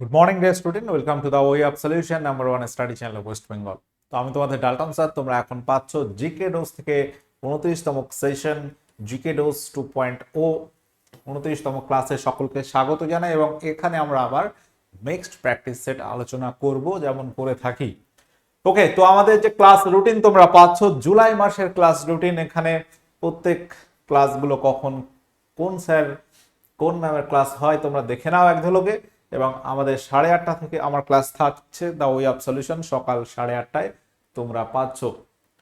Good morning day student welcome to the way of solution number one study channel West Bengal তো আমি তোমাদের Dalton sir, তোমরা এখন পাচ্ছ জিকে ডোজ থেকে উনত্রিশতম session GK dose two point o উনত্রিশতম ক্লাসে সকলকে স্বাগত জানাই এবং এখানে আমরা আবার নেক্সট প্র্যাকটিস সেট আলোচনা করব, যেমন করে থাকি। ওকে তো আমাদের যে ক্লাস রুটিন তোমরা পাচ্ছ, জুলাই মাসের ক্লাস রুটিন এখানে প্রত্যেক ক্লাসগুলো কখন কোন স্যার কোন ম্যামের ক্লাস হয়, তোমরা দেখে নাও এক ঝলকে। এবং আমাদের সাড়ে আটটা থেকে আমার ক্লাস থাকছে দ্য ওয়ে অফ সলিউশন সকাল সাড়ে আটটায় তোমরা পাচ্ছ।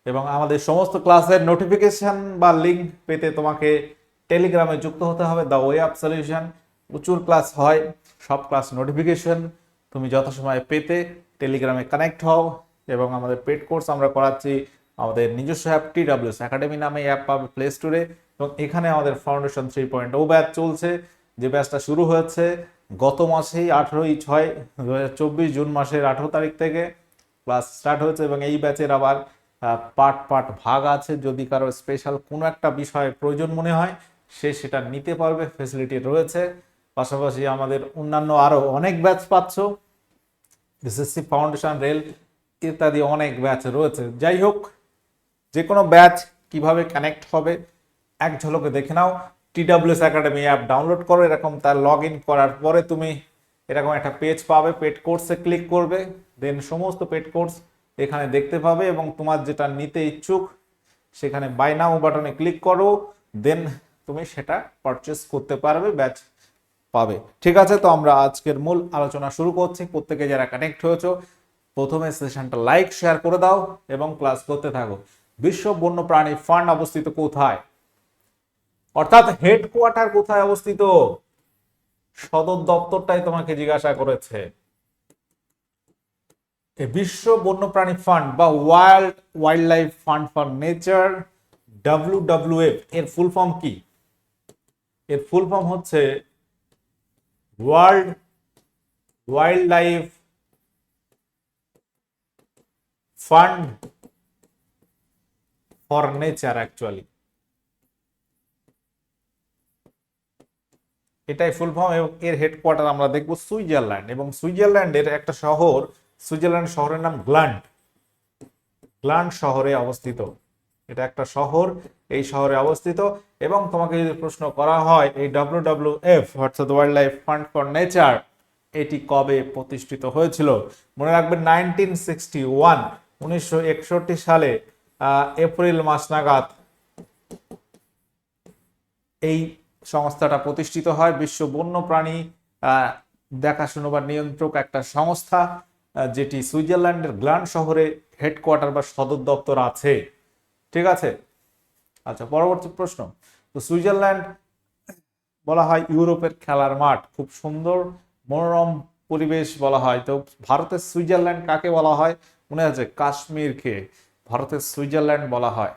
এবং আমাদের সমস্ত ক্লাসের নোটিফিকেশন বা লিঙ্ক পেতে তোমাকে টেলিগ্রামে যুক্ত হতে হবে দ্য ওয়ে অফ সলিউশন প্রচুর ক্লাস হয়, সব ক্লাস নোটিফিকেশন তুমি যথাসময়ে পেতে টেলিগ্রামে কানেক্ট হও এবং আমাদের পেড কোর্স আমরা করাচ্ছি আমাদের নিজস্ব app T W S academy নামে অ্যাপ পাবে প্লে স্টোরে এবং এখানে আমাদের foundation three point o batch চলছে, যে ব্যাচটা শুরু হয়েছে গত মাসেই আঠেরোই ছয় দু চব্বিশ জুন মাসের আঠেরো তারিখ থেকে ক্লাস স্টার্ট হয়েছে এবং এই ব্যাচের আবার পার্ট পার্ট ভাগ আছে। যদি কারও স্পেশাল কোনো একটা বিষয়ে প্রয়োজন মনে হয়, সে সেটা নিতে পারবে ফেসিলিটি রয়েছে। পাশাপাশি আমাদের অন্যান্য আরও অনেক ব্যাচ পাচ্ছ এসএসসি ফাউন্ডেশন রেল ইত্যাদি অনেক ব্যাচ রয়েছে। যাই হোক যে কোনো ব্যাচ কীভাবে কানেক্ট হবে, এক ঝলকে দেখে নাও। T W S academy app download করো, এরকম তার লগ ইন করার পরে তুমি এরকম একটা পেজ পাবে পেড কোর্সে ক্লিক করবে দেন সমস্ত পেড কোর্স এখানে দেখতে পাবে এবং তোমার যেটা নিতে ইচ্ছুক, সেখানে বাই নাও বাটনে ক্লিক করো দেন তুমি সেটা পারচেস করতে পারবে ব্যাচ পাবে। ঠিক আছে, তো আমরা আজকের মূল আলোচনা শুরু করছি। প্রত্যেকে যারা কানেক্ট হয়েছো, প্রথমে সেশনটা লাইক শেয়ার করে দাও এবং ক্লাস করতে থাকো। বিশ্ব বন্যপ্রাণী ফান্ড অবস্থিত কোথায়? অর্থাৎ হেডকোয়ার্টার কোথায় অবস্থিত? সদর দপ্তরটাই তোমাকে জিজ্ঞাসা করেছে। বিশ্ব বন্যপ্রাণী ফান্ড বা wild wildlife fund for nature W এর ফুল ফর্ম কি? এর ফুল ফর্ম হচ্ছে world wildlife fund for nature actually. এটাই ফুল ফর্ম এবং এর হেডকোয়ার্টার আমরা দেখব সুইজারল্যান্ড এবং সুইজারল্যান্ডের একটা শহর, সুইজারল্যান্ড শহরের নাম গ্ল্যান্ড গ্ল্যান্ড শহরে অবস্থিত। এটা একটা শহর, এই শহরে অবস্থিত এবং তোমাকে যদি প্রশ্ন করা হয়, এই ডাব্লিউ ডাব্লিউ এফ অর্থাৎ wild life fund for nature এটি কবে প্রতিষ্ঠিত হয়েছিল? মনে রাখবেন নাইনটিন সিক্সটি ওয়ান উনিশশো একষট্টি সালে এপ্রিল মাস নাগাদ, এই সংস্থাটা প্রতিষ্ঠিত হয়। বিশ্ব বন্যপ্রাণী দেখাশুনো বা নিয়ন্ত্রক একটা সংস্থা যেটি সুইজারল্যান্ডের গ্ল্যান্ড শহরে হেডকোয়ার্টার বা সদর দপ্তর আছে। ঠিক আছে? আচ্ছা পরবর্তী প্রশ্ন। তো সুইজারল্যান্ড বলা হয় ইউরোপের খেলার মাঠ। খুব সুন্দর, মনোরম পরিবেশ বলা হয়। তো ভারতের সুইজারল্যান্ড কাকে বলা হয়? মনে আছে কাশ্মীরকে। ভারতের সুইজারল্যান্ড বলা হয়।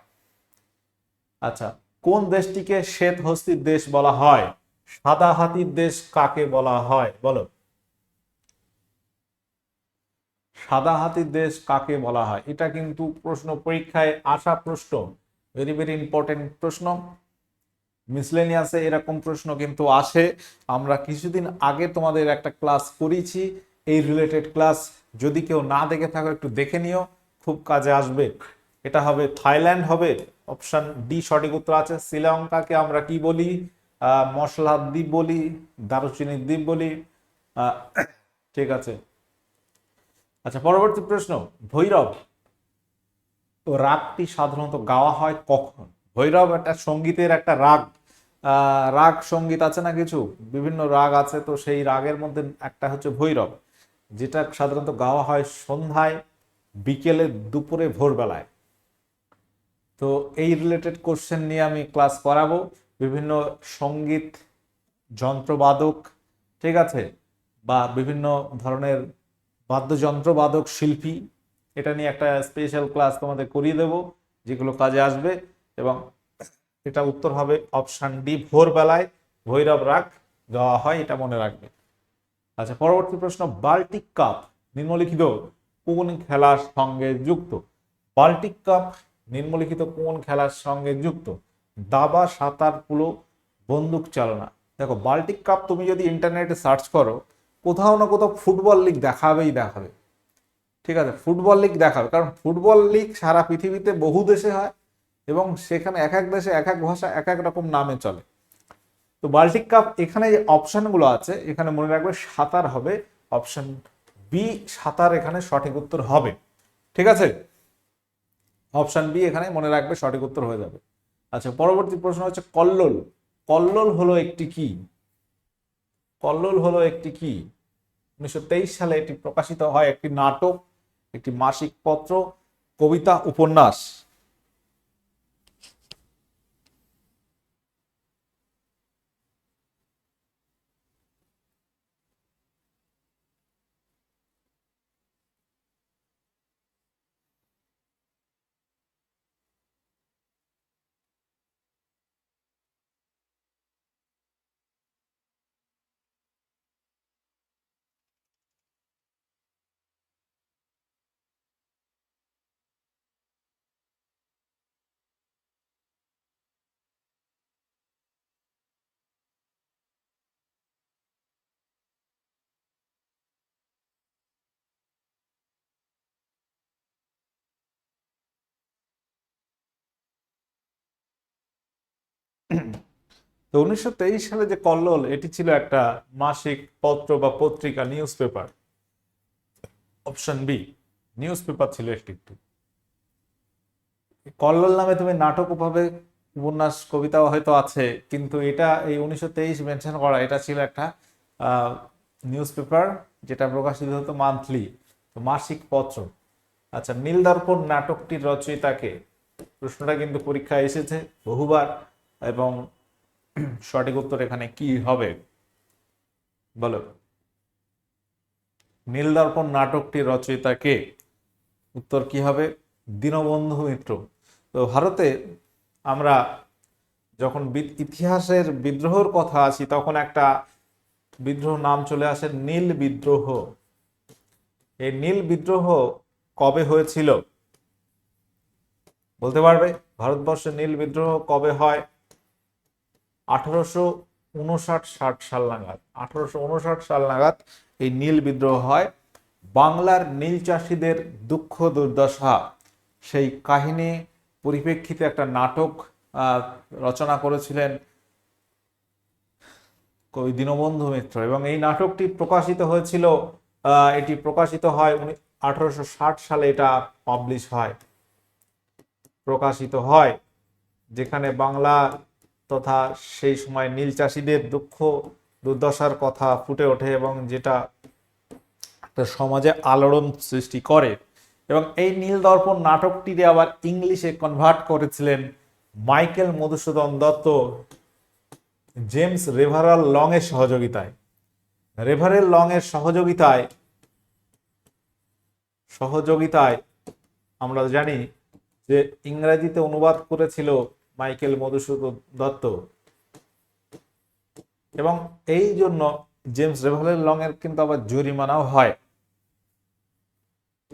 আচ্ছা কোন দেশটিকে শ্বেত হস্তির দেশ বলা হয়? সাদা হাতির দেশ কাকে বলা হয়? বলো। সাদা হাতির দেশ কাকে বলা হয়? এটা কিন্তু প্রশ্ন পরীক্ষায় আসা প্রশ্ন। ভেরি ভেরি ইম্পর্টেন্ট প্রশ্ন। মিসলেনিয়াসে এরকম প্রশ্ন কিন্তু আসে। আমরা কিছুদিন আগে তোমাদের একটা ক্লাস করেছি। এই রিলেটেড ক্লাস যদি কেউ না দেখে থাকো, একটু দেখে নিও। খুব কাজে আসবে। এটা হবে থাইল্যান্ড হবে। অপশন ডি সঠিক উত্তর আছে। শ্রীলঙ্কাকে আমরা কি বলি? মশলার দ্বীপ বলি দারুচিনির দ্বীপ বলি। ঠিক আছে। আচ্ছা পরবর্তী প্রশ্ন। ভৈরব রাগটি সাধারণত গাওয়া হয় কখন? ভৈরব একটা সঙ্গীতের একটা রাগ। রাগ সংগীত আছে না কিছু? বিভিন্ন রাগ আছে, তো সেই রাগের মধ্যে একটা হচ্ছে ভৈরব, যেটা সাধারণত গাওয়া হয় সন্ধ্যায়, বিকেলে, দুপুরে, ভোরবেলায়। তো এই রিলেটেড কোশ্চেন নিয়ে আমি ক্লাস করাবো বিভিন্ন সংগীত, যন্ত্রবাদক, ঠিক আছে? বা বিভিন্ন ধরনের বাদ্যযন্ত্রবাদক শিল্পী, এটা নিয়ে একটা স্পেশাল ক্লাস তোমাদের করিয়ে দেব, যেগুলো কাজে আসবে। এবং এটা উত্তর হবে অপশান ডি ভোরবেলায় ভৈরব রাগ গাওয়া হয়, এটা মনে রাখবে। আচ্ছা পরবর্তী প্রশ্ন, বাল্টিক কাপ, নিম্নলিখিত কোন খেলার সঙ্গে যুক্ত? বাল্টিক কাপ নিম্নলিখিত কোন খেলার সঙ্গে যুক্ত? দাবা, সাঁতার, পুলো, বন্দুক চালনা। দেখো, বাল্টিক কাপ তুমি যদি ইন্টারনেটে সার্চ করো, কোথাও না কোথাও ফুটবল লিগ দেখাবেই দেখাবে। ঠিক আছে, ফুটবল লিগ দেখাবে। কারণ ফুটবল লিগ সারা পৃথিবীতে বহু দেশে হয় এবং সেখানে এক এক দেশে এক এক ভাষা, এক এক রকম নামে চলে। তো বাল্টিক কাপ এখানে যে অপশনগুলো আছে। এখানে মনে রাখবে সাঁতার হবে। অপশন বি সাঁতার এখানে সঠিক উত্তর হবে। ঠিক আছে? অপশন বি এখানে মনে রাখবে সঠিক উত্তর হয়ে যাবে। আচ্ছা পরবর্তী প্রশ্ন হচ্ছে কল্লোল। কল্লোল হলো একটি কি? কল্লোল হলো একটি কি? উনিশশো তেইশ সালে এটি প্রকাশিত হয় একটি নাটক, একটি মাসিক পত্র, কবিতা, উপন্যাস। তো উনিশশো তেইশ সালে যে কল্লোল, এটি ছিল একটা মাসিক পত্র বা পত্রিকা news paper option B news paper ছিল একটি কল্লোল নামে তুমি নাটক পাবে উপন্যাস, কবিতাও হয়তো আছে, কিন্তু এটা এই উনিশশো তেইশ মেনশন করা, এটা ছিল একটা নিউজ পেপার যেটা প্রকাশিত হতো মান্থলি মাসিক পত্র। আচ্ছা নীলদর্পণ নাটকটির রচয়িতাকে? প্রশ্নটা কিন্তু পরীক্ষায় এসেছে, বহুবার। এবং সঠিক উত্তর এখানে কি হবে? বলো। নীলদর্পণ নাটকটির রচয়িতা কে? উত্তর কি হবে? দীনবন্ধু মিত্র। তো ভারতে আমরা যখন ইতিহাসের বিদ্রোহর কথা আসি তখন একটা বিদ্রোহ নাম চলে আসে নীল বিদ্রোহ। এই নীল বিদ্রোহ কবে হয়েছিল? বলতে পারবে? ভারতবর্ষে নীল বিদ্রোহ কবে হয়? আঠারোশো উনষাট ষাট সাল নাগাদ। আঠারোশো উনষাট সাল নাগাদ এই নীল বিদ্রোহ হয়। বাংলার নীল চাষিদের দুঃখ দুর্দশা, সেই কাহিনী পরিপ্রেক্ষিতে একটা নাটক রচনা করেছিলেন কবি দীনবন্ধু মিত্র। এবং এই নাটকটি প্রকাশিত হয়েছিল এটি প্রকাশিত হয় আঠারোশো ষাট সালে এটা পাবলিশ হয়। প্রকাশিত হয়, যেখানে বাংলা তথা সেই সময় নীল চাষিদের দুঃখ, দুর্দশার কথা ফুটে ওঠে এবং যেটা একটা সমাজে আলোড়ন সৃষ্টি করে। এবং এই নীল দর্পণ নাটকটিতে আবার ইংলিশে কনভার্ট করেছিলেন মাইকেল মধুসূদন দত্ত, জেমস রেভারাল লং এর সহযোগিতায়। রেভারেল লং এর সহযোগিতায় সহযোগিতায় আমরা জানি যে ইংরেজিতে অনুবাদ করেছিল মাইকেল মধুসূদন দত্ত। এবং এই জন্য জেমস রেভারেল লং এর কিন্তু আবার জরিমানাও হয়।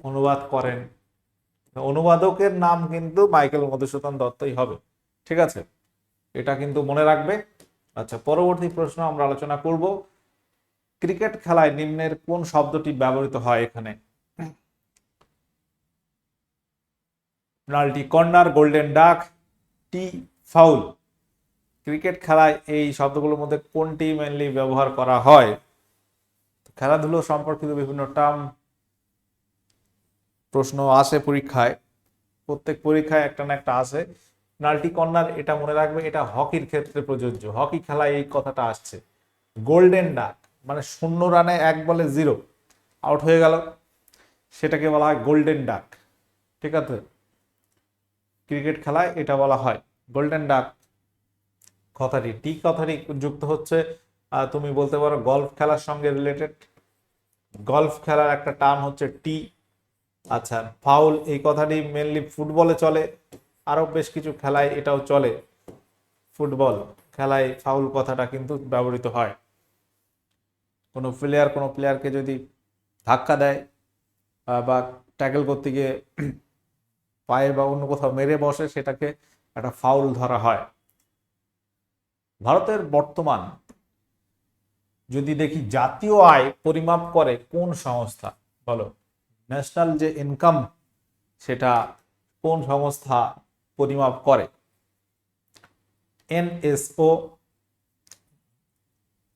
অনুবাদ করেন। অনুবাদকের নাম কিন্তু মাইকেল মধুসূদন দত্তই হবে। ঠিক আছে? এটা কিন্তু মনে রাখবে। আচ্ছা পরবর্তী প্রশ্ন আমরা আলোচনা করব। ক্রিকেট খেলায় নিম্নের কোন শব্দটি ব্যবহৃত হয় এখানে? পেনাল্টি কর্নার, গোল্ডেন ডাক টি ফাউল? ক্রিকেট খেলায় এই শব্দগুলোর মধ্যে কোনটি মেনলি ব্যবহার করা হয়? খেলাধুলো সম্পর্কিত বিভিন্ন টার্ম প্রশ্ন আসে পরীক্ষায়। প্রত্যেক পরীক্ষায় একটা না একটা আসে। পেনাল্টি কর্নার এটা মনে রাখবে, এটা হকির ক্ষেত্রে প্রযোজ্য। হকি খেলায় এই কথাটা আসছে। গোল্ডেন ডাক মানে শূন্য রানে এক বলে জিরো আউট হয়ে গেল। সেটাকে বলা হয় গোল্ডেন ডাক, ঠিক আছে? ক্রিকেট খেলায় এটা বলা হয়। গোল্ডেন ডাক কথাটি। টি কথাটি যুক্ত হচ্ছে তুমি বলতে পারো গলফ খেলার সঙ্গে রিলেটেড গলফ খেলার একটা টার্ম হচ্ছে টি আচ্ছা ফাউল এই কথাটি মেনলি ফুটবলে চলে, আরও বেশ কিছু খেলায় এটাও চলে। ফুটবল খেলায় ফাউল কথাটা কিন্তু ব্যবহৃত হয়। কোনো প্লেয়ার কোনো প্লেয়ারকে যদি ধাক্কা দেয় বা ট্যাকেল করতে গিয়ে পায়ে বা অন্য কোথাও মেরে বসে, সেটাকে একটা ফাউল ধরা হয়। ভারতের বর্তমান যদি দেখি জাতীয় আয় পরিমাপ করে কোন সংস্থা? বলো, ন্যাশনাল যে ইনকাম, সেটা কোন সংস্থা পরিমাপ করে? এনএসও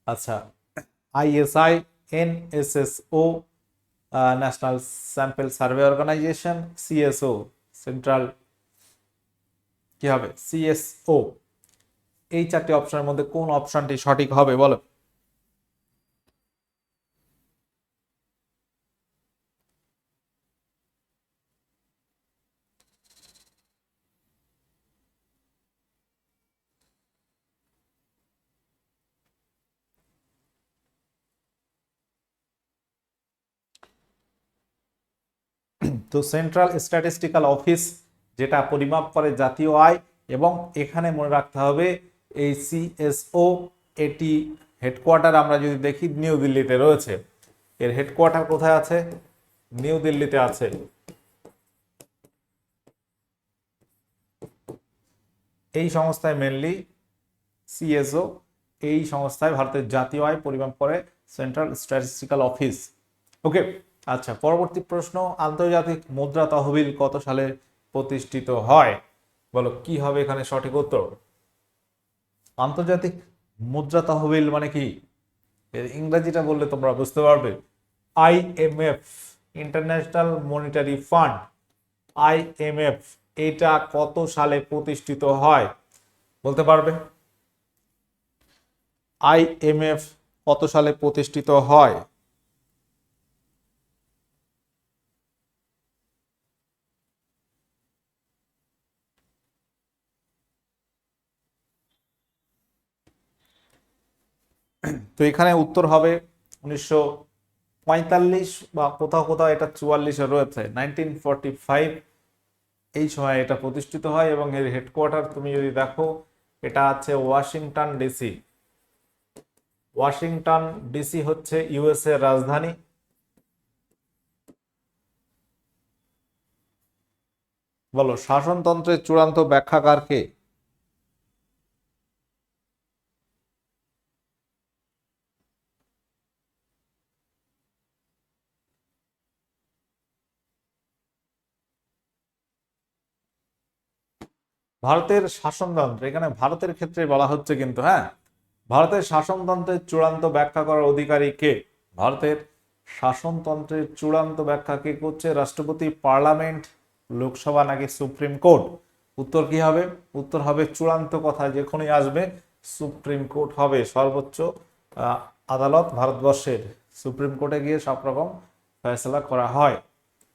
আচ্ছা ISI, NSSO national sample survey organisation, CSO, central কি হবে? সিএসও এই চারটি অপশনের মধ্যে কোন অপশনটি সঠিক হবে, বলো? তো সেন্ট্রাল স্ট্যাটিস্টিক্যাল অফিস যেটা পরিমাপ করে জাতীয় আয় এবং এখানে মনে রাখতে হবে এই সিএসও এটি হেডকোয়ার্টার আমরা যদি দেখি নিউ দিল্লিতে রয়েছে। এর হেডকোয়ার্টার কোথায় আছে? নিউ দিল্লিতে আছে। এই সংস্থায় মেনলি সিএসও এই সংস্থায় ভারতের জাতীয় আয় পরিমাপ করে সেন্ট্রাল স্ট্যাটিস্টিক্যাল অফিস ওকে আচ্ছা পরবর্তী প্রশ্ন, আন্তর্জাতিক মুদ্রা তহবিল কত সালে প্রতিষ্ঠিত হয়। বলো, কি হবে এখানে সঠিক উত্তর? আন্তর্জাতিক মুদ্রা তহবিল মানে কি? ইংরেজিটা বললে তোমরা বুঝতে পারবে। IMF international monetary fund. IMF এটা কত সালে প্রতিষ্ঠিত হয়? বলতে পারবে? আইএমএফ কত সালে প্রতিষ্ঠিত হয়? তো এখানে উত্তর হবে উনিশশো পঁয়তাল্লিশ বা কোথাও কোথাও এটা চুয়াল্লিশে রয়েছে নাইনটিন ফর্টি ফাইভ এই সময় এটা প্রতিষ্ঠিত হয় এবং এর হেডকোয়ার্টার তুমি যদি দেখো, এটা আছে ওয়াশিংটন ডিসি। ওয়াশিংটন ডিসি হচ্ছে ইউএসএ রাজধানী। বলো, শাসনতন্ত্রের চূড়ান্ত ব্যাখ্যাকার ভারতের শাসনতন্ত্র, এখানে ভারতের ক্ষেত্রে বলা হচ্ছে কিন্তু হ্যাঁ? ভারতের শাসনতন্ত্রের চূড়ান্ত ব্যাখ্যা করার অধিকারী কে? ভারতের শাসনতন্ত্রের চূড়ান্ত ব্যাখ্যা কে করছে? রাষ্ট্রপতি পার্লামেন্ট, লোকসভা নাকি সুপ্রিম কোর্ট? উত্তর কি হবে? উত্তর হবে চূড়ান্ত কথা যেখানেই আসবে, সুপ্রিম কোর্ট হবে। সর্বোচ্চ আদালত ভারতবর্ষের সুপ্রিম কোর্টে গিয়ে সব রকম ফয়সলা করা হয়।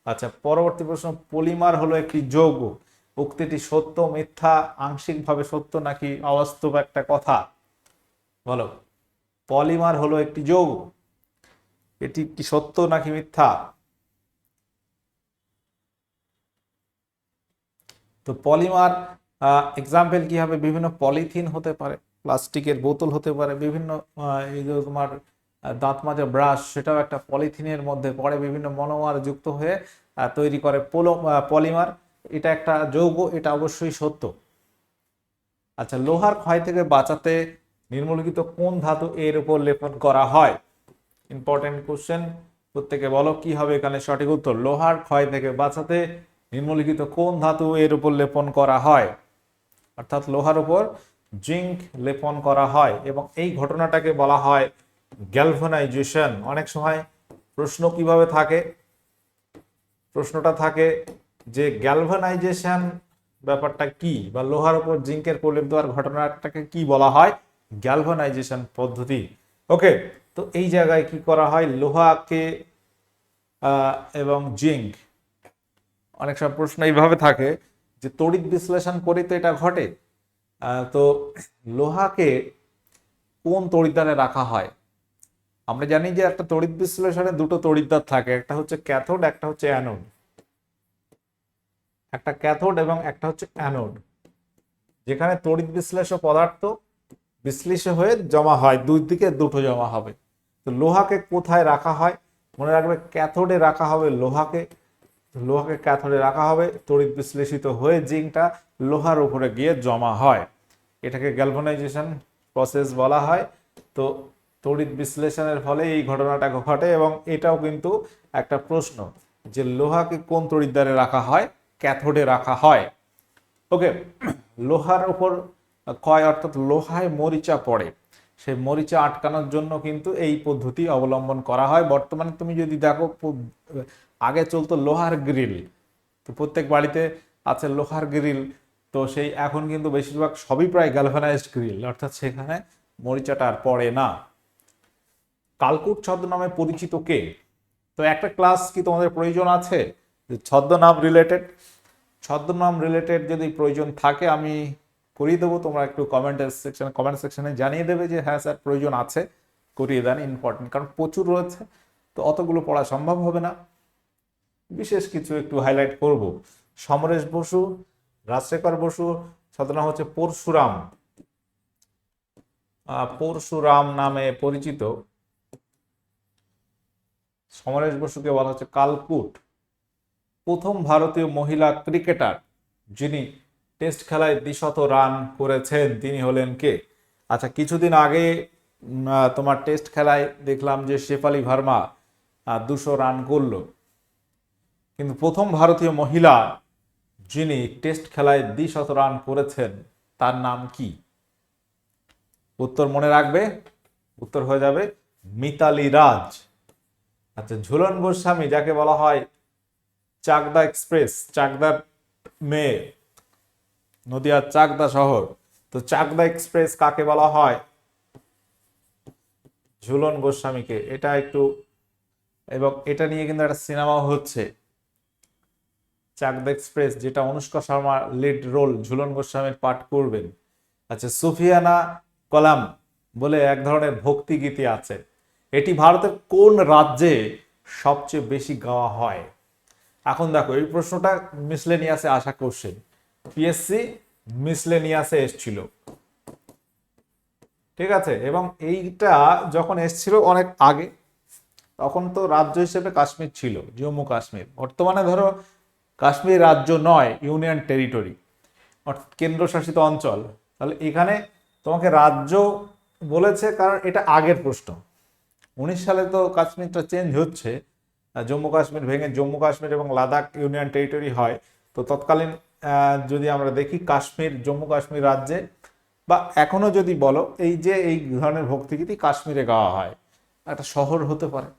আচ্ছা পরবর্তী প্রশ্ন, পলিমার হলো একটি যৌগ। উক্তিটি সত্য, মিথ্যা, আংশিকভাবে সত্য নাকি অবাস্তব একটা কথা? বলো। পলিমার হলো একটি যৌগ। এটি কি সত্য নাকি মিথ্যা? তো পলিমার এক্সাম্পল কি হবে? বিভিন্ন পলিথিন হতে পারে, প্লাস্টিকের বোতল হতে পারে, বিভিন্ন এই যে তোমার দাঁত মাজা ব্রাশ, সেটাও একটা পলিথিনের মধ্যে পড়ে, বিভিন্ন মনোমার যুক্ত হয়ে তৈরি করে পোলো পলিমার। এটা একটা যৌগ, এটা অবশ্যই সত্য। আচ্ছা লোহার ক্ষয় থেকে বাঁচাতে নির্মূলকৃত কোন ধাতু এর উপর লেপন করা হয়? ইম্পর্টেন্ট কোশ্চেন প্রত্যেকে বলো, কি হবে এখানে সঠিক উত্তর? লোহার ক্ষয় থেকে বাঁচাতে নিম্নলিখিত কোন ধাতু এর উপর লেপন করা হয়? অর্থাৎ লোহার উপর জিঙ্ক লেপন করা হয় এবং এই ঘটনাটাকে বলা হয় গ্যালভানাইজেশন অনেক সময় প্রশ্ন কীভাবে থাকে? প্রশ্নটা থাকে যে গ্যালভানাইজেশন ব্যাপারটা কি বা লোহার উপর জিঙ্কের প্রলেপ দেওয়ার ঘটনাটাকে কি বলা হয়? গ্যালভানাইজেশন পদ্ধতি। ওকে তো এই জায়গায় কি করা হয়? লোহাকে এবং জিঙ্ক। অনেক সময় প্রশ্ন এইভাবে থাকে যে তড়িৎ বিশ্লেষণ করে তো এটা ঘটে। তো লোহাকে কোন তড়িৎদ্বারে রাখা হয়? আমরা জানি যে একটা তড়িৎ বিশ্লেষণে দুটো তড়িৎদ্বার থাকে, একটা হচ্ছে ক্যাথোড, একটা হচ্ছে অ্যানোড। একটা ক্যাথোড এবং একটা হচ্ছে অ্যানোড যেখানে তড়িৎ বিশ্লেষ্য পদার্থ বিশ্লেষ হয়ে জমা হয়, দুই দিকে দুটো জমা হবে। তো লোহাকে কোথায় রাখা হয়? মনে রাখবে ক্যাথোডে রাখা হবে লোহাকে। লোহাকে ক্যাথোডে রাখা হবে, তড়িৎ বিশ্লেষিত হয়ে জিঙ্কটা লোহার উপরে গিয়ে জমা হয়। এটাকে গ্যালভানাইজেশন প্রসেস বলা হয়। তো তড়িৎ বিশ্লেষণের ফলে এই ঘটনাটা ঘটে এবং এটাও কিন্তু একটা প্রশ্ন যে লোহাকে কোন তড়িৎদ্বারে রাখা হয়? ক্যাথোডে রাখা হয়। ওকে, লোহার উপর ক্ষয় অর্থাৎ লোহায় মরিচা পড়ে। সেই মরিচা আটকানোর জন্য কিন্তু এই পদ্ধতি অবলম্বন করা হয়। বর্তমানে তুমি যদি দেখো আগে চলতো লোহার গ্রিল। তো প্রত্যেক বাড়িতে আছে লোহার গ্রিল। তো সেই এখন কিন্তু বেশিরভাগ সবই প্রায় গ্যালভানাইজড গ্রিল। অর্থাৎ সেখানে মরিচাটা আর পড়ে না। কালকুট ছদ্মনামে পরিচিত কে? তো একটা ক্লাস কি তোমাদের প্রয়োজন আছে? ছদ্মনাম রিলেটেড ছদ্মনাম রিলেটেড যদি প্রয়োজন থাকে, আমি করিয়ে দেবো। তোমরা একটু কমেন্টের সেকশনে কমেন্ট সেকশনে জানিয়ে দেবে যে হ্যাঁ স্যার, প্রয়োজন আছে। করিয়ে দেন ইম্পর্টেন্ট কারণ প্রচুর রয়েছে, তো অতগুলো পড়া সম্ভব হবে না। বিশেষ কিছু একটু হাইলাইট করব। সমরেশ বসু, রাজশেখর বসু, ছদ্মনাম হচ্ছে পরশুরাম। পরশুরাম নামে পরিচিত। সমরেশ বসুকে বলা হচ্ছে কালকুট। প্রথম ভারতীয় মহিলা ক্রিকেটার যিনি টেস্ট খেলায় দ্বিশত রান করেছেন, তিনি হলেন কে? আচ্ছা কিছুদিন আগে তোমার টেস্ট খেলায় দেখলাম যে শেফালি ভার্মা দুশো রান করল। কিন্তু প্রথম ভারতীয় মহিলা যিনি টেস্ট খেলায় দ্বিশত রান করেছেন, তার নাম কি? উত্তর মনে রাখবে? উত্তর হয়ে যাবে, মিতালি রাজ। আচ্ছা ঝুলন গোস্বামী, যাকে বলা হয় চাকদা এক্সপ্রেস চাকদার মেয়ে নদিয়ার চাকদা শহর। তো চাকদা এক্সপ্রেস কাকে বলা হয়? ঝুলন গোস্বামীকে। এটা একটু, এবং এটা নিয়ে কিন্তু একটা সিনেমাও হচ্ছে। চাকদা এক্সপ্রেস, যেটা অনুষ্কা শর্মা লিড রোল ঝুলন গোস্বামীর পাঠ করবেন। আচ্ছা সুফিয়ানা কলাম বলে এক ধরনের ভক্তি গীতি আছে। এটি ভারতের কোন রাজ্যে সবচেয়ে বেশি গাওয়া হয়? এখন দেখো, এই প্রশ্নটা মিসলেনিয়াসে আসা কোশ্চেন পিএসসি মিসলেনিয়াসে এসছিল। ঠিক আছে? এবং এইটা যখন এসছিল অনেক আগে, তখন তো রাজ্য হিসেবে কাশ্মীর ছিল, জম্মু কাশ্মীর। বর্তমানে ধরো, কাশ্মীর রাজ্য নয়, ইউনিয়ন টেরিটরি কেন্দ্রশাসিত অঞ্চল। তাহলে এখানে তোমাকে রাজ্য বলেছে, কারণ এটা আগের প্রশ্ন। উনিশ সালে তো কাশ্মীরটা চেঞ্জ হচ্ছে। জম্মু কাশ্মীর ভেঙে জম্মু কাশ্মীর এবং লাদাখ ইউনিয়ন টেরিটরি হয়। তো তৎকালীন যদি আমরা দেখি কাশ্মীর, জম্মু কাশ্মীর রাজ্যে, বা এখনও যদি বলো, এই যে এই ধরনের ভক্তিগীতি কাশ্মীরে গাওয়া হয়, একটা শহর হতে পারে।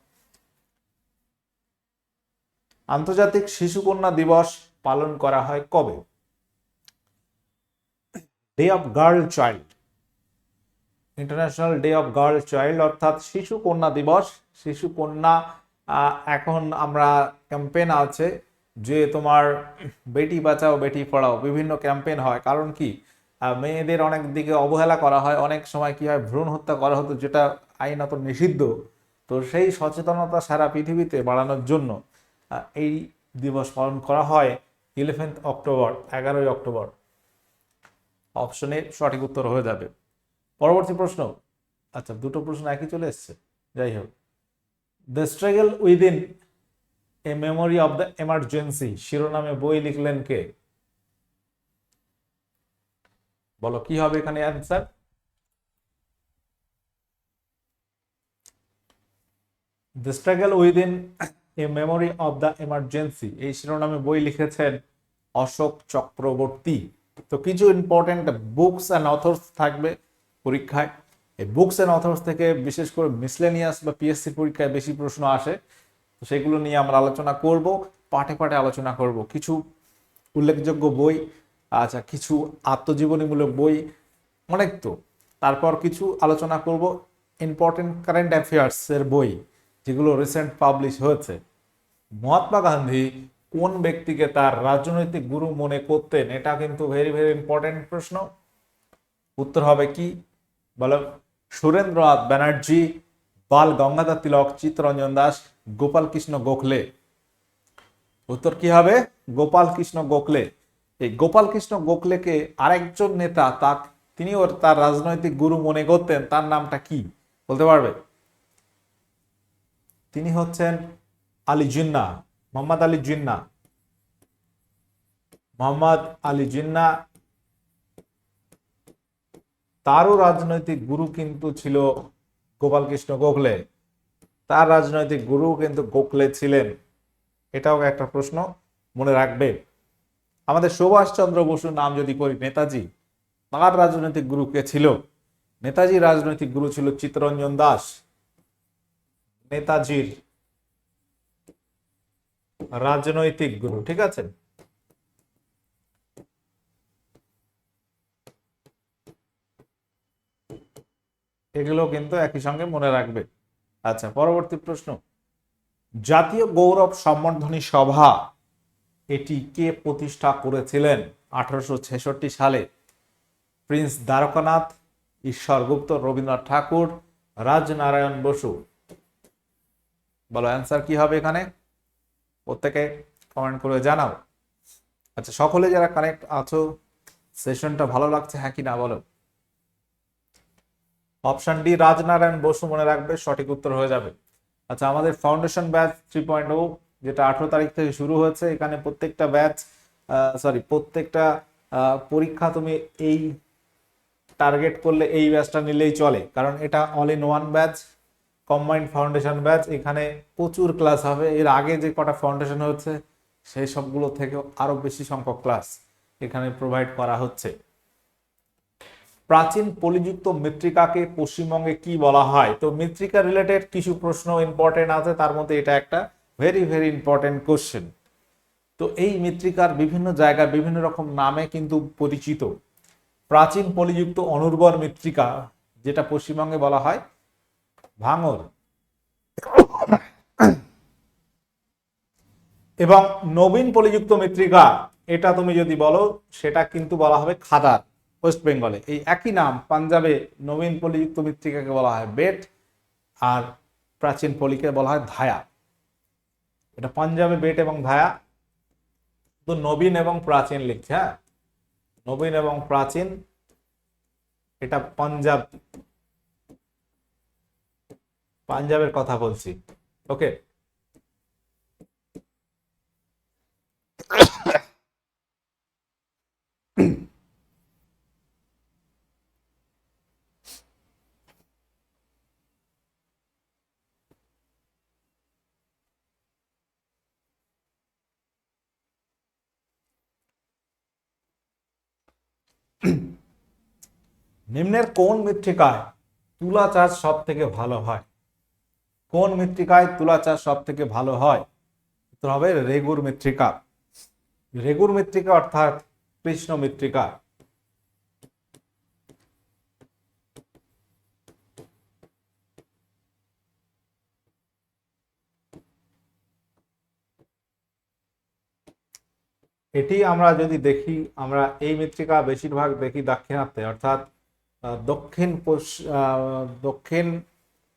আন্তর্জাতিক শিশুকন্যা দিবস পালন করা হয় কবে? Day of girl child international day of girl child অর্থাৎ শিশু কন্যা দিবস শিশু কন্যা এখন আমরা ক্যাম্পেন আছে যে তোমার বেটি বাঁচাও, বেটি পড়াও, বিভিন্ন ক্যাম্পেন হয়। কারণ কি? মেয়েদের অনেক দিকে অবহেলা করা হয়। অনেক সময় কি হয়? ভ্রূণ হত্যা করা হতো, যেটা আইনত নিষিদ্ধ। তো সেই সচেতনতা সারা পৃথিবীতে বাড়ানোর জন্য এই দিবস পালন করা হয় ইলেভেন্থ অক্টোবর এগারোই অক্টোবর অপশনে সঠিক উত্তর হয়ে যাবে। পরবর্তী প্রশ্ন। আচ্ছা দুটো প্রশ্ন একই চলে এসছে। যাই হোক। The struggle within a memory of the emergency শিরোনামে বই লিখলেন কে? বলো, কি হবে এখানে answer the struggle within a memory of the emergency এই শিরোনামে বই লিখেছেন অশোক চক্রবর্তী। তো কিছু ইম্পর্টেন্ট বুকস অ্যান্ড অথর্স থাকবে পরীক্ষায়। এই বুকস অ্যান্ড অথর্স থেকে, বিশেষ করে মিসলেনিয়াস বা পিএসসি পরীক্ষায় বেশি প্রশ্ন আসে, তো সেগুলো নিয়ে আমরা আলোচনা করব, পাঠে পাঠে আলোচনা করব। কিছু উল্লেখযোগ্য বই আচ্ছা কিছু আত্মজীবনীমূলক বই, অনেক তো। তারপর কিছু আলোচনা করব ইম্পর্টেন্ট কারেন্ট অ্যাফেয়ার্স এর বই, যেগুলো রিসেন্ট পাবলিশ হয়েছে। মহাত্মা গান্ধী কোন ব্যক্তিকে তার রাজনৈতিক গুরু মনে করতেন? এটা কিন্তু ভেরি ভেরি ইম্পর্টেন্ট প্রশ্ন। উত্তর হবে কি? বলো। সুরেন্দ্রনাথ ব্যানার্জি, বাল গঙ্গাধর তিলক, চিত্তরঞ্জন দাস গোপাল কৃষ্ণ গোখলে। উত্তর কি হবে? গোপাল কৃষ্ণ গোখলে। এই গোপাল কৃষ্ণ গোখলেকে আরেকজন নেতা তা ওর তার রাজনৈতিক গুরু মনে করতেন, তার নামটা কি? বলতে পারবে? তিনি হচ্ছেন আলী জিন্না, মোহাম্মদ আলী জিন্না। মোহাম্মদ আলী জিন্না তারও রাজনৈতিক গুরু কিন্তু ছিল গোপালকৃষ্ণ গোখলে। তার রাজনৈতিক গুরু কিন্তু গোখলে ছিলেন। এটাও একটা প্রশ্ন মনে রাখবে। আমাদের সুভাষচন্দ্র বসুর নাম যদি করি, নেতাজি, তার রাজনৈতিক গুরু কে ছিল? নেতাজির রাজনৈতিক গুরু ছিল চিত্তরঞ্জন দাস। নেতাজির রাজনৈতিক গুরু, ঠিক আছে? এগুলো কিন্তু একই সঙ্গে মনে রাখবে। আচ্ছা পরবর্তী প্রশ্ন। জাতীয় গৌরব সম্বর্ধনী সভা, এটি কে প্রতিষ্ঠা করেছিলেন? আঠারোশো ছেষট্টি সালে প্রিন্স দ্বারকানাথ, ঈশ্বর গুপ্ত, রবীন্দ্রনাথ ঠাকুর, রাজনারায়ণ বসু। বলো অ্যান্সার কি হবে এখানে? প্রত্যেকে কমেন্ট করে জানাও। আচ্ছা সকলে যারা কানেক্ট আছো সেশনটা ভালো লাগছে হ্যাঁ কি না বলো। অপশন ডি রাজনারায়ণ বসু মনে রাখবে, সঠিক উত্তর হয়ে যাবে। আচ্ছা আমাদের foundation batch three point o যেটা আঠারো তারিখ থেকে শুরু হয়েছে, এখানে প্রত্যেকটা ব্যাচ সরি প্রত্যেকটা পরীক্ষা তুমি এই টার্গেট করলে এই ব্যাচটা নিলেই চলে। কারণ এটা all in one batch combined foundation batch এখানে প্রচুর ক্লাস হবে। এর আগে যে কটা ফাউন্ডেশন হচ্ছে সেই সবগুলো থেকেও আরও বেশি সংখ্যক ক্লাস এখানে প্রোভাইড করা হচ্ছে। প্রাচীন পলিযুক্ত মৃত্তিকাকে পশ্চিমবঙ্গে কি বলা হয়? তো মৃত্তিকা রিলেটেড কিছু প্রশ্ন ইম্পর্টেন্ট আছে, তার মধ্যে এটা একটা ভেরি ভেরি ইম্পর্টেন্ট কোশ্চেন তো এই মৃত্তিকার বিভিন্ন জায়গায় বিভিন্ন রকম নামে কিন্তু পরিচিত। প্রাচীন পলিযুক্ত অনুর্বর মৃত্তিকা, যেটা পশ্চিমবঙ্গে বলা হয় ভাঙর। এবং নবীন পলিযুক্ত মৃত্তিকা, এটা তুমি যদি বলো, সেটা কিন্তু বলা হবে খাদার। ওয়েস্ট বেঙ্গলে। এই একই নাম পাঞ্জাবে নবীন পলিযুক্ত মৃত্তিকাকে বলা হয় বেট আর প্রাচীন পলিকে বলা হয় ধায়া। এটা পাঞ্জাবে বেট এবং ধায়া। তো নবীন এবং প্রাচীন লিখছে হ্যাঁ? নবীন এবং প্রাচীন, এটা পাঞ্জাব। পাঞ্জাবের কথা বলছি। ওকে নিম্নের কোন মৃত্তিকায় তুলা চাষ সব থেকে ভালো হয়? কোন মৃত্তিকায় তুলা চাষ সব থেকে ভালো হয়? উত্তর হবে রেগুর মৃত্তিকা। রেগুর মৃত্তিকা অর্থাৎ কৃষ্ণ মৃত্তিকা। এটি আমরা যদি দেখি, আমরা এই মৃত্তিকা বেশিরভাগ দেখি দাক্ষিণাত্যে, অর্থাৎ দক্ষিণ দক্ষিণ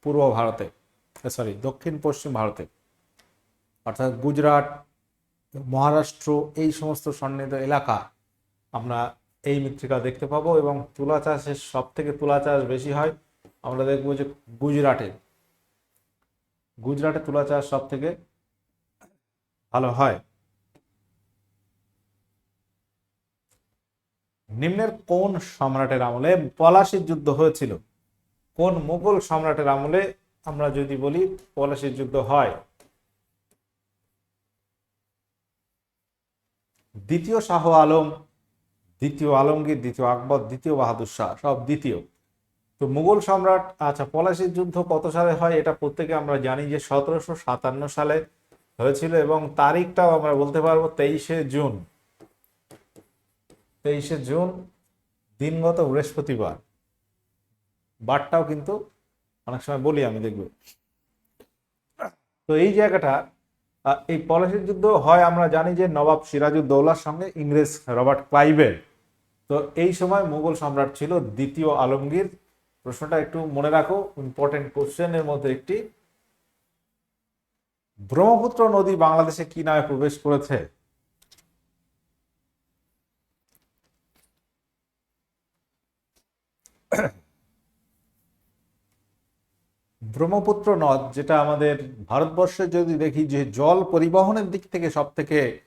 পূর্ব ভারতে সরি দক্ষিণ পশ্চিম ভারতে, অর্থাৎ গুজরাট, মহারাষ্ট্র, এই সমস্ত সন্নিহিত এলাকা আমরা এই মৃত্তিকা দেখতে পাবো এবং তুলা চাষের সব থেকে তুলা চাষ বেশি হয়, আমরা দেখব যে গুজরাটে। গুজরাটে তুলা চাষ সব থেকে ভালো হয়। নিম্নের কোন সম্রাটের আমলে পলাশির যুদ্ধ হয়েছিল? কোন মুঘল সম্রাটের আমলে আমরা যদি বলি পলাশির যুদ্ধ হয়? দ্বিতীয় শাহ আলম, দ্বিতীয় আলমগীর, দ্বিতীয় আকবর, দ্বিতীয় বাহাদুর শাহ, সব দ্বিতীয়। তো মুঘল সম্রাট আচ্ছা পলাশির যুদ্ধ কত সালে হয় এটা প্রত্যেকে আমরা জানি যে সতেরোশো সাতান্ন সালে হয়েছিল এবং তারিখটাও আমরা বলতে পারব তেইশে জুন। তেইশে জুন, দিনগত বৃহস্পতিবার। বারটাও কিন্তু অনেক সময় বলি আমি, দেখব। তো এই জায়গাটা এই পলাশির যুদ্ধ হয়, আমরা জানি যে নবাব সিরাজউদ্দৌলার সঙ্গে ইংরেজ রবার্ট ক্লাইভের। তো এই সময় মুঘল সম্রাট ছিল দ্বিতীয় আলমগীর। প্রশ্নটা একটু মনে রাখো ইম্পর্টেন্ট কোশ্চেনের মধ্যে একটি। ব্রহ্মপুত্র নদী বাংলাদেশে কি নামে প্রবেশ করেছে? ব্রহ্মপুত্র নদ, যেটা আমাদের ভারতবর্ষে যদি দেখি যে জল পরিবহনের দিক থেকে সব থেকে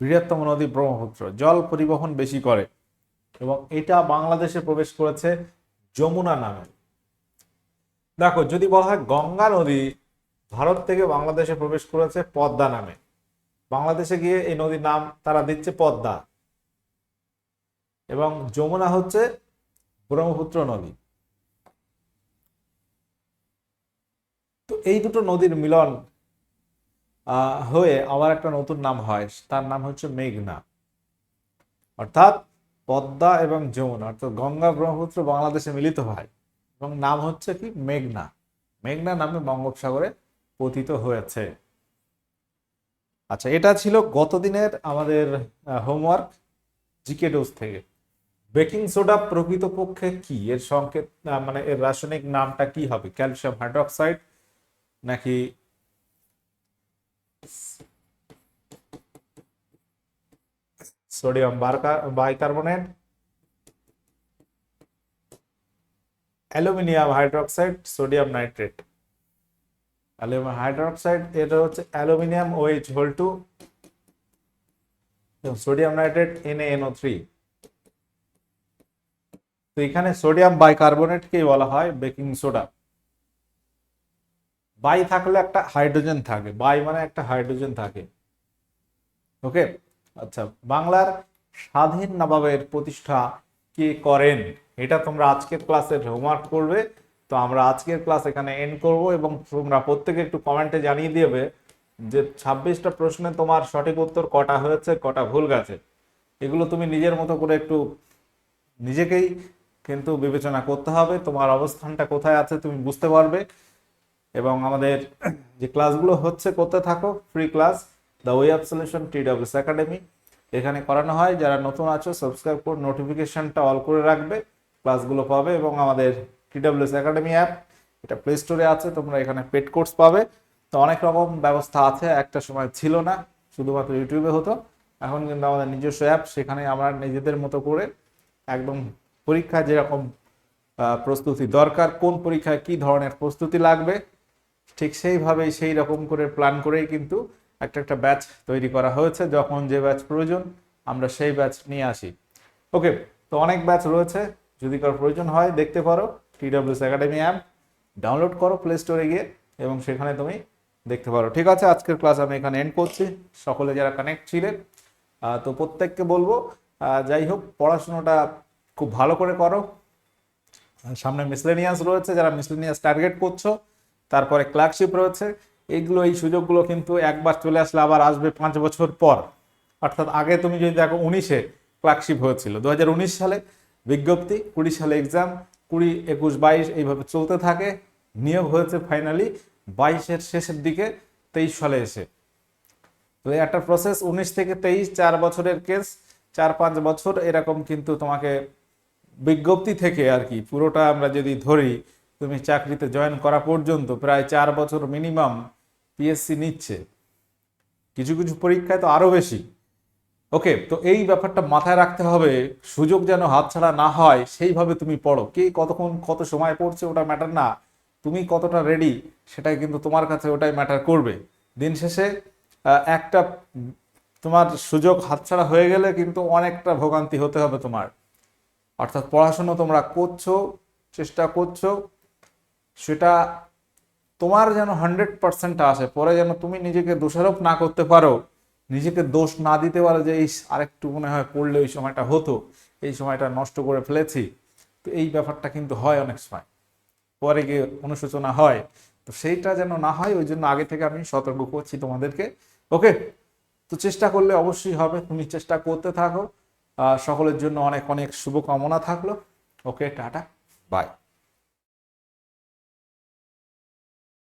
বৃহত্তম নদী ব্রহ্মপুত্র, জল পরিবহন বেশি করে। এবং এটা বাংলাদেশে প্রবেশ করেছে যমুনা নামে। দেখো, যদি বলা হয় গঙ্গা নদী ভারত থেকে বাংলাদেশে প্রবেশ করেছে পদ্মা নামে। বাংলাদেশে গিয়ে এই নদীর নাম তারা দিচ্ছে পদ্মা। এবং যমুনা হচ্ছে ব্রহ্মপুত্র নদী। তো এই দুটো নদীর মিলন হয়ে আবার একটা নতুন নাম হয়। তার নাম হচ্ছে মেঘনা। অর্থাৎ পদ্মা এবং যমুনা, অর্থাৎ গঙ্গা ব্রহ্মপুত্র বাংলাদেশে মিলিত হয় এবং নাম হচ্ছে কি? মেঘনা। মেঘনা নামে বঙ্গোপসাগরে পতিত হয়েছে। আচ্ছা এটা ছিল গতদিনের আমাদের হোমওয়ার্ক জিকে ডোজ থেকে। বেকিং সোডা প্রকৃতপক্ষে কি? এর সংকেত মানে এর রাসায়নিক নামটা কি হবে? ক্যালসিয়াম হাইড্রোক্সাইড নাকি sodium bicarbonate? Aluminium hydroxide, sodium nitrate. Aluminium hydroxide, এটা হচ্ছে aluminium O H whole two sodium nitrate NaNO3 three তো এখানে সোডিয়াম বাইকার্বনেটকে বলা হয় বেকিং সোডা। বাই থাকলে একটা হাইড্রোজেন থাকে, বাই মানে একটা হাইড্রোজেন থাকে। ওকে? আচ্ছা বাংলার স্বাধীন নবাবের প্রতিষ্ঠা কে করেন? এটা তোমরা আজকের ক্লাসে হোমওয়ার্ক করবে। তো আমরা আজকের ক্লাস এখানে এন্ড করব এবং তোমরা প্রত্যেকে একটু কমেন্টে জানিয়ে দেবে যে ছাব্বিশটা প্রশ্নে তোমার সঠিক উত্তর কটা হয়েছে, কটা ভুল গেছে। এগুলো তুমি নিজের মতো করে একটু নিজেকেই কিন্তু বিবেচনা করতে হবে। তোমার অবস্থানটা কোথায় আছে তুমি বুঝতে পারবে। এবং আমাদের যে ক্লাসগুলো হচ্ছে, করতে থাকো free class the way of solution T W S academy এখানে করানো হয়, যারা নতুন আছো সাবস্ক্রাইব করে নোটিফিকেশনটা অল করে রাখবে ক্লাসগুলো পাবে এবং আমাদের T W S academy app এটা প্লে স্টোরে আছে, তোমরা এখানে পেড কোর্স পাবে। তো অনেক রকম ব্যবস্থা আছে, একটা সময় ছিল না, শুধুমাত্র ইউটিউবে হতো। এখন কিন্তু আমাদের নিজস্ব অ্যাপ সেখানে আমরা নিজেদের মতো করে একদম পরীক্ষা যেরকম প্রস্তুতি দরকার, কোন পরীক্ষায় কি ধরনের প্রস্তুতি লাগবে ঠিক সেইভাবেই সেই রকম করে প্ল্যান করেই কিন্তু একটা একটা ব্যাচ তৈরি করা হয়েছে। যখন যে ব্যাচ প্রয়োজন, আমরা সেই ব্যাচ নিয়ে আসি। ওকে তো অনেক ব্যাচ রয়েছে। যদি কারও প্রয়োজন হয়, দেখতে পারো T W S academy app download করো প্লে স্টোরে গিয়ে এবং সেখানে তুমি দেখতে পারো। ঠিক আছে, আজকের ক্লাস আমি এখানে এন্ড করছি। সকলে যারা কানেক্ট ছিলেন তো প্রত্যেককে বলব যাই হোক, পড়াশোনাটা খুব ভালো করে করো। সামনে মিসলেনিয়াস রয়েছে। যারা মিসলেনিয়াস টার্গেট করছ তারপরে ক্লার্কশিপ রয়েছে। এইগুলো, এই সুযোগগুলো কিন্তু একবার চলে আসলে আবার আসবে পাঁচ বছর পর। অর্থাৎ আগে তুমি যদি দেখো উনিশে ক্লার্কশিপ হয়েছিল দু হাজার উনিশ সালে বিজ্ঞপ্তি, কুড়ি সালে এক্সাম কুড়ি, একুশ, বাইশ, এইভাবে চলতে থাকে। নিয়োগ হয়েছে ফাইনালি বাইশের শেষের দিকে, তেইশ সালে এসে। তো একটা প্রসেস উনিশ থেকে তেইশ, চার বছরের কেস চার, পাঁচ বছর, এরকম কিন্তু তোমাকে বিজ্ঞপ্তি থেকে আর কি, পুরোটা আমরা যদি ধরি তুমি চাকরিতে জয়েন করা পর্যন্ত প্রায় চার বছর মিনিমাম পিএসসি নিচ্ছে। কিছু কিছু পরীক্ষায় তো আরও বেশি। ওকে তো এই ব্যাপারটা মাথায় রাখতে হবে, সুযোগ যেন হাতছাড়া না হয়, সেইভাবে তুমি পড়ো। কে কতক্ষণ কত সময় পড়ছে ওটা ম্যাটার না। তুমি কতটা রেডি সেটাই কিন্তু তোমার কাছে ওটাই ম্যাটার করবে। দিন শেষে একটা তোমার সুযোগ হাতছাড়া হয়ে গেলে কিন্তু অনেকটা ভোগান্তি হতে হবে তোমার। অর্থাৎ পড়াশোনা তোমরা করছ, চেষ্টা করছ সেটা তোমার যেন হান্ড্রেড পার্সেন্ট আসে, পরে যেন তুমি নিজেকে দোষারোপ না করতে পারো, নিজেকে দোষ না দিতে পারো যে এই আরেকটু মনে হয় পড়লে ওই সময়টা হতো, এই সময়টা নষ্ট করে ফেলেছি। তো এই ব্যাপারটা কিন্তু হয় অনেক সময়। পরে গিয়ে অনুশোচনা হয়। তো সেইটা যেন না হয়, ওই জন্য আগে থেকে আমি সতর্ক করছি তোমাদেরকে। ওকে? তো চেষ্টা করলে অবশ্যই হবে, তুমি চেষ্টা করতে থাকো। সকলের জন্য অনেক অনেক শুভকামনা থাকল। Okay, tata, bye.